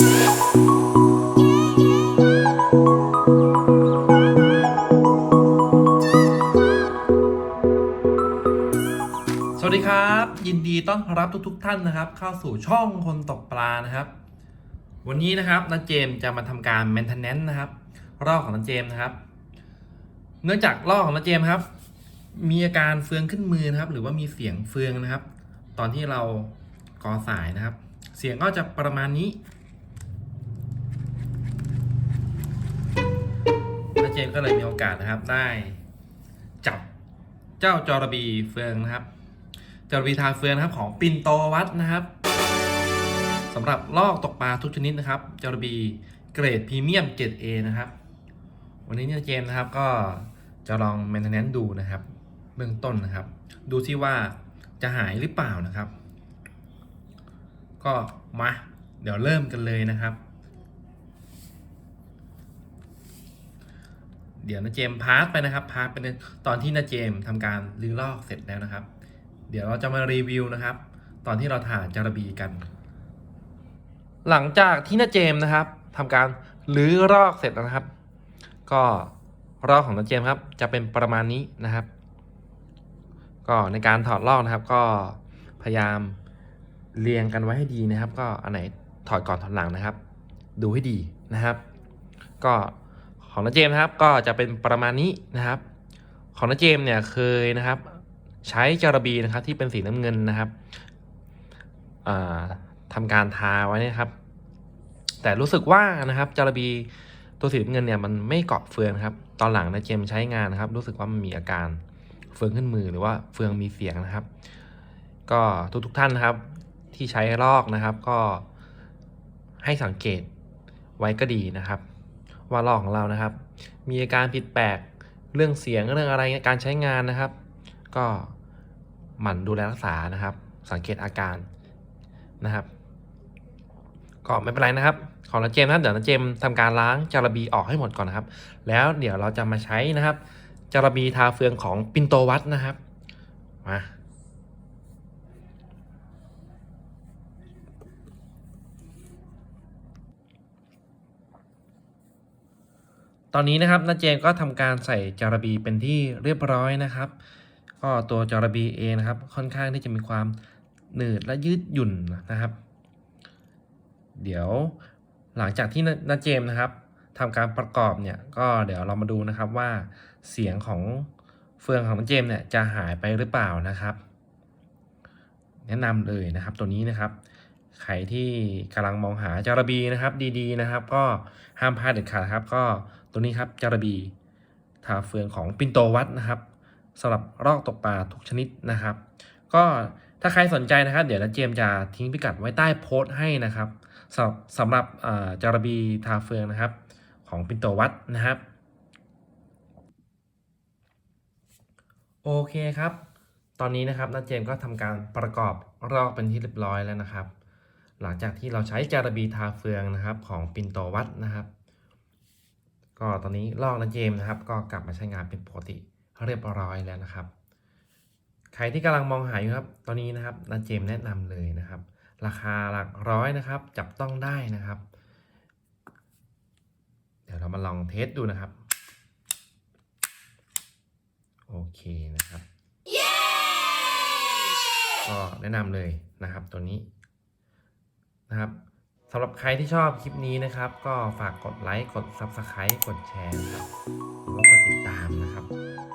สวัสดีครับ ยินดีต้อนรับทุกๆท่านนะครับ เข้าสู่ช่องคนตกปลานะครับ วันนี้นะครับนันเจมจะมาทำการ maintenance นะครับรอกของนันเจมนะครับ เนื่องจากรอกของนันเจมครับ มีอาการเฟืองขึ้นมือนะครับ หรือว่ามีเสียงเฟืองนะครับ ตอนที่เรากอสายนะครับ เสียงก็จะประมาณนี้ มก็เลยมีโอกาสนะครับ ได้จับเจ้าจอระบีเฟืองนะครับ จอระบีทาเฟืองนะครับของปินโตวัดนะครับสำหรับลอกตกปลาทุกชนิดนะครับ จอระบีเกรดพรีเมียมเกรด A นะครับ วันนี้เนี่ยเจมส์นะครับก็จะลอง maintenance ดูนะครับเบื้องต้นนะครับ ดูที่ว่าจะหายหรือเปล่านะครับ ก็มาเดี๋ยวเริ่มกันเลยนะครับ เดี๋ยวนาเจมพาร์ทไปนะครับพาร์ทไปในตอนที่นาเจมส์ทำการรื้อลอกเสร็จแล้วนะครับ เดี๋ยวเราจะมารีวิวนะครับ ตอนที่เราถ่ายจารบีกัน หลังจากที่นาเจมนะครับทำการรื้อลอกเสร็จแล้วนะครับ ก็ลอกของนาเจมครับ จะเป็นประมาณนี้นะครับ ก็ในการถอดลอกนะครับ ก็พยายามเรียงกันไว้ให้ดีนะครับ ก็อันไหนถอดก่อนถอดหลังนะครับ ดูให้ดีนะครับ ก็ ของนาเจมส์นะครับก็จะเป็นประมาณนี้นะครับ ของนาเจมส์เนี่ยเคยนะครับ ใช้จารบีนะครับที่เป็นสีน้ำเงินนะครับอ่าทำการทาไว้นะครับ แต่รู้สึกว่านะครับจารบีตัวสีน้ำเงินเนี่ยมันไม่เกาะเฟืองครับ ตอนหลังนาเจมส์ใช้งานนะครับ รู้สึกว่ามันมีอาการเฟืองขึ้นมือหรือว่าเฟืองมีเสียงนะครับ ก็ทุกๆท่านนะครับ ที่ใช้ลอกนะครับก็ให้สังเกตไว้ก็ดีนะครับ ว่าลอของเรานะครับ มีอาการผิดแปลกเรื่องเสียงเรื่องอะไรการใช้งานนะครับ ก็หมั่นดูแลรักษานะครับ สังเกตอาการนะครับ ก็ไม่เป็นไรนะครับ ของนาเจมนะเดี๋ยวนาเจมส์ทำการล้างจาระบีออกให้หมดก่อนนะครับ แล้วเดี๋ยวเราจะมาใช้นะครับจาระบีทาเฟืองของปินโตวัดนะครับมา ตอนนี้นะครับนาเจมก็ทำการใส่จาระบีเป็นที่เรียบร้อยนะครับ ก็ตัวจาระบีเองนะครับ ค่อนข้างที่จะมีความหนืดและยืดหยุ่นนะครับ เดี๋ยวหลังจากที่นาเจมนะครับทำการประกอบเนี่ยก็เดี๋ยวเรามาดูนะครับว่าเสียงของเฟืองของนาเจมเนี่ยจะหายไปหรือเปล่านะครับ แนะนำเลยนะครับตัวนี้นะครับใครที่กำลังมองหาจาระบีนะครับ ดีๆนะครับ ก็ห้ามพลาดเด็ดขาดครับก็ ตัวนี้ครับจาระบีทาเฟืองของปินโตวัดนะครับสำหรับรอกตกปลาทุกชนิดนะครับ ก็ถ้าใครสนใจนะครับ เดี๋ยวนะเจมจะทิ้งพิกัดไว้ใต้โพสต์ให้นะครับสำหรับสำหรับจารบีทาเฟืองนะครับ ของปินโตวัดนะครับ โอเคครับ ตอนนี้นะครับนาเจมก็ทำการประกอบรอกเป็นที่เรียบร้อยแล้วนะครับ หลังจากที่เราใช้จารบีทาเฟืองนะครับของปินโตวัดนะครับ ก็ตอนนี้ลอกนาเจมส์นะครับ ก็กลับมาใช้งานเป็นปกติเรียบร้อยแล้วนะครับ ใครที่กำลังมองหาอยู่ครับ ตอนนี้นะครับนาเจมส์แนะนำเลยนะครับ ราคาหลักร้อยนะครับ จับต้องได้นะครับ เดี๋ยวเรามาลองเทสดูนะครับ โอเคนะครับก็แนะนำเลยนะครับตัวนี้นะครับ สำหรับใครที่ชอบคลิปนี้นะครับ ก็ฝากกดไลค์กด Subscribe กดแชร์นะครับแล้วก็กดติดตามนะครับ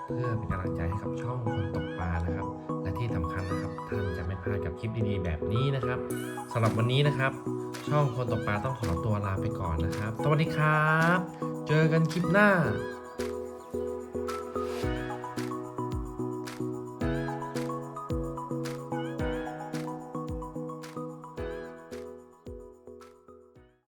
เพื่อเป็นกำลังใจให้กับช่องคนตกปลานะครับ และที่สำคัญนะครับท่านจะไม่พลาดกับคลิปดีๆ แบบนี้นะครับสำหรับวันนี้นะครับ ช่องคนตกปลาต้องขอตัวลาไปก่อนนะครับ สวัสดีครับ เจอกันคลิปหน้า